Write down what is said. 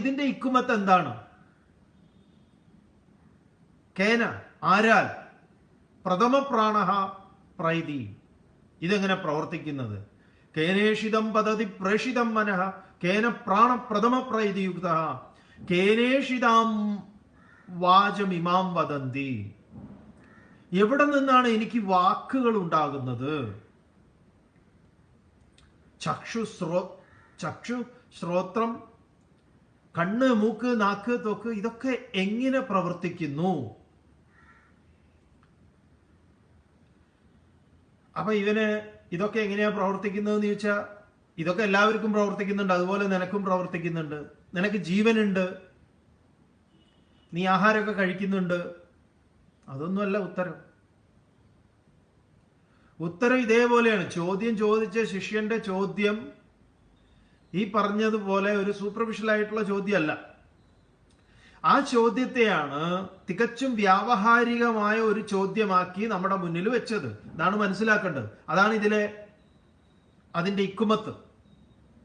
ഇതിന്റെ ഇക്കുമത്ത് എന്താണ്? കേന ആരാൽ? പ്രഥമ പ്രാണഹ പ്രൈതി. ഇതെങ്ങനെ പ്രവർത്തിക്കുന്നത്? കേനേഷിതം പദ്ധതി പ്രേഷിതം മനഃ. കേന പ്രാണ പ്രഥമ പ്രൈതിയുക്ത കേനേഷിതാം വാചമിമാം വദന്തി. എവിടെ നിന്നാണ് എനിക്ക് വാക്കുകൾ ഉണ്ടാകുന്നത്? ചക്ഷു ശ്രോ ചക്ഷു ശ്രോത്രം കണ്ണ് മൂക്ക് നാക്ക് തൊക്ക് ഇതൊക്കെ എങ്ങനെ പ്രവർത്തിക്കുന്നു? അപ്പൊ ഇവന് ഇതൊക്കെ എങ്ങനെയാ പ്രവർത്തിക്കുന്നതെന്ന് ചോദിച്ചാൽ ഇതൊക്കെ എല്ലാവർക്കും പ്രവർത്തിക്കുന്നുണ്ട് അതുപോലെ നിനക്കും പ്രവർത്തിക്കുന്നുണ്ട്. നിനക്ക് ജീവനുണ്ട്. നീ ആഹാരമൊക്കെ കഴിക്കുന്നുണ്ട്. അതൊന്നുമല്ല ഉത്തരം. ഉത്തരം ഇതേപോലെയാണ്. ചോദ്യം ചോദിച്ച ശിഷ്യന്റെ ചോദ്യം ഈ പറഞ്ഞതുപോലെ ഒരു സൂപ്പർഫിഷ്യൽ ആയിട്ടുള്ള ചോദ്യമല്ല. ആ ചോദ്യത്തെയാണ് തികച്ചും വ്യാവഹാരികമായ ഒരു ചോദ്യമാക്കി നമ്മുടെ മുന്നിൽ വെച്ചത്. ഇതാണ് മനസ്സിലാക്കേണ്ടത്. അതാണ് ഇതിലെ അതിന്റെ ഇക്കുമത്ത്.